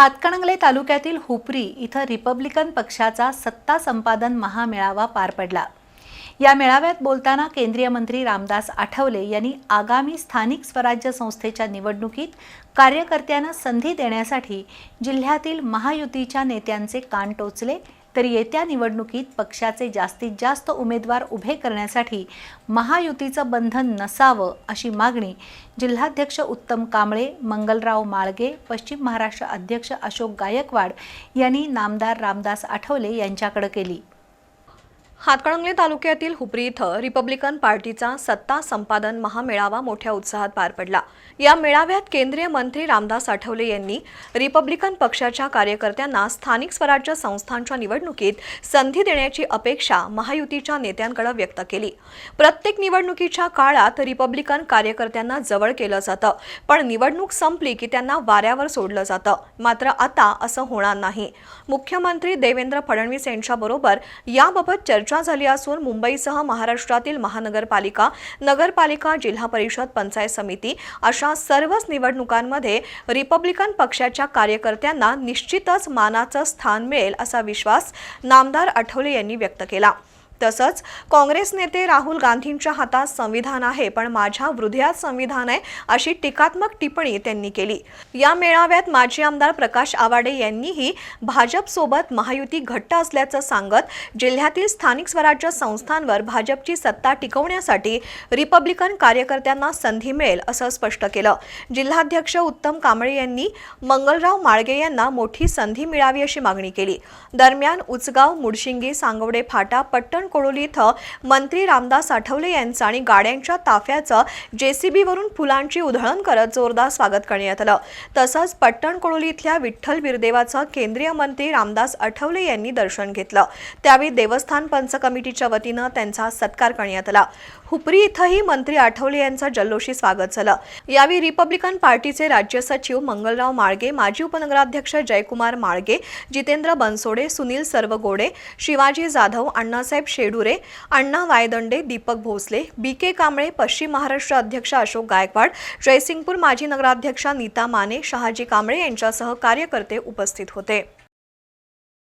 हातकणंगले तालुक्यातील हुपरी इथं रिपब्लिकन पक्षाचा सत्ता संपादन महामेळावा पार पडला. या मेळाव्यात बोलताना केंद्रीय मंत्री रामदास आठवले यांनी आगामी स्थानिक स्वराज्य संस्थेच्या निवडणुकीत कार्यकर्त्यांना संधी देण्यासाठी जिल्ह्यातील महायुतीच्या नेत्यांचे कान टोचले तर येत्या निवडणुकीत पक्षाचे जास्तीत जास्त उमेदवार उभे करण्यासाठी महायुतीचं बंधन नसावं अशी मागणी जिल्हाध्यक्ष उत्तम कांबळे मंगलराव माळगे पश्चिम महाराष्ट्र अध्यक्ष अशोक गायकवाड यांनी नामदार रामदास आठवले यांच्याकडे केली. हातकणंगले तालुक्यातील हुपरी इथं रिपब्लिकन पार्टीचा सत्ता संपादन महामेळावा मोठ्या उत्साहात पार पडला. या मेळाव्यात केंद्रीय मंत्री रामदास आठवले यांनी रिपब्लिकन पक्षाच्या कार्यकर्त्यांना स्थानिक स्वराज्य संस्थांच्या निवडणुकीत संधी देण्याची अपेक्षा महायुतीच्या नेत्यांकडे व्यक्त केली. प्रत्येक निवडणुकीच्या काळात रिपब्लिकन कार्यकर्त्यांना जवळ केलं जातं पण निवडणूक संपली की त्यांना वाऱ्यावर सोडलं जातं. मात्र आता असं होणार नाही. मुख्यमंत्री देवेंद्र फडणवीस यांच्याबरोबर याबाबत चर्चा झाली असून मुंबईसह महाराष्ट्रातील महानगरपालिका नगरपालिका जिल्हा परिषद पंचायत समिती अशा सर्वच निवडणुकांमध्ये रिपब्लिकन पक्षाच्या कार्यकर्त्यांना निश्चितच मानाचं स्थान मिळेल असा विश्वास नामदार आठवले यांनी व्यक्त केला. तसंच काँग्रेस नेते राहुल गांधींच्या हातात संविधान आहे पण माझ्या हृदयात संविधान आहे अशी टीकात्मक टिप्पणी त्यांनी केली. या मेळाव्यात माजी आमदार प्रकाश आवाडे यांनीही भाजपसोबत महायुती घट्ट असल्याचं सांगत जिल्ह्यातील स्थानिक स्वराज्य संस्थांवर भाजपची सत्ता टिकवण्यासाठी रिपब्लिकन कार्यकर्त्यांना संधी मिळेल असं स्पष्ट केलं. जिल्हाध्यक्ष उत्तम कांबळे यांनी मंगलराव माळगे यांना मोठी संधी मिळावी अशी मागणी केली. दरम्यान उचगाव मुडशिंगी सांगवडे फाटा पट्टण कोळोली इथं मंत्री रामदास आठवले यांचं आणि गाड्यांच्या ताफ्याचं जेसीबीवरून फुलांची उधळण करत जोरदार स्वागत करण्यात आलं. तसंच पट्टण कोळोली इथल्या विठ्ठल बिरदेवाचं केंद्रीय मंत्री रामदास आठवले यांनी दर्शन घेतलं. त्यावेळी देवस्थान पंच कमिटीच्या वतीनं त्यांचा सत्कार करण्यात आला. हुपरी इथंही मंत्री आठवले यांचं जल्लोषी स्वागत झालं. यावेळी रिपब्लिकन पार्टीचे राज्य सचिव मंगलराव माळगे माजी उपनगराध्यक्ष जयकुमार माळगे जितेंद्र बनसोडे सुनील सर्वगोडे शिवाजी जाधव अण्णासाहेब शेडुरे अण्णा वायदंडे दीपक भोसले बी के कांबळे पश्चिम महाराष्ट्र अध्यक्ष अशोक गायकवाड जयसिंगपूर माजी नगराध्यक्षा नीता माने शहाजी कांबळे यांच्यासह कार्यकर्ते उपस्थित होते.